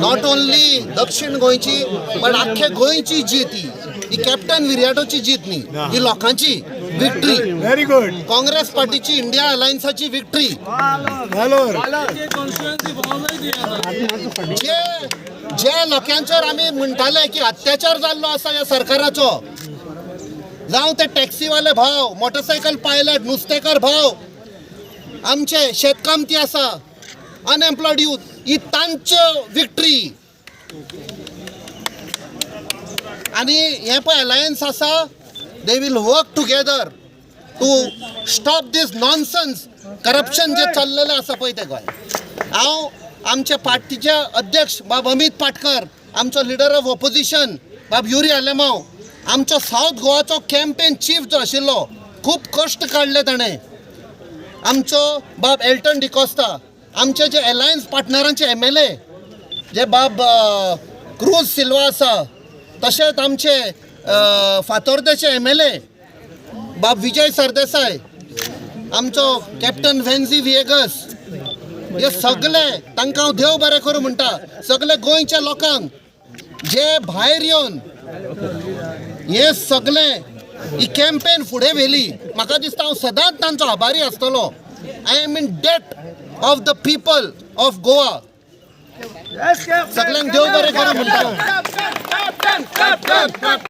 Not only दक्षिण गोंयची पण अख्खे गोंयची जीत ही. ही कॅप्टन विरियाटोची जीत न्ही. ही लोकांची विक्ट्री व्हेरी गुड काँग्रेस पार्टीची इंडिया अलायन्साची विक्ट्री हॅलो जे जे लोकांचेर आमी म्हणटाले की अत्याचार जाल्लो आसा ह्या सरकाराचो जावं ते टॅक्सीवाले भाव मोटरसायकल पायलट नुस्तेकार भाव आमचे शेतकामती आसा अनएम्प्लॉयड यूथ ही तांच्यो विक्ट्री आनी हे पळय अलायन्स आसा they will work together to stop this nonsense corruption जे चल्लेलें आसा पळय ते गोंय हांव आमच्या पार्टीचे अध्यक्ष बाब अमित पाटकर आमचो लिडर ऑफ ऑपोजिशन बाब युरी आलेमाव आमचो सावथ गोवाचो कॅम्पेन चीफ जो आशिल्लो खूब कश्ट काडले ताणें आमचो बाब एल्टन डिकोस्ता आमचे जे अलायन्स पार्टनरांचे एम एल ए जे बाब क्रूज सिल्वा आसा तशेंच आमचे फातोर्देचे एम एल ए बाब विजय सरदेसाय आमचो कॅप्टन व्हेन्झी विएगस हे सगळे तांकां हांव देव बरें करूं म्हणटा सगळे गोंयच्या लोकांक जे भायर येवन हे सगळे ही कॅम्पेन फुडें व्हेली. म्हाका दिसता हांव सदांच तांचो आभारी आसतलो. I am in debt of the people of Goa. Yes, Captain. Saklang Joe Captain, Captain, Captain, Captain, Captain.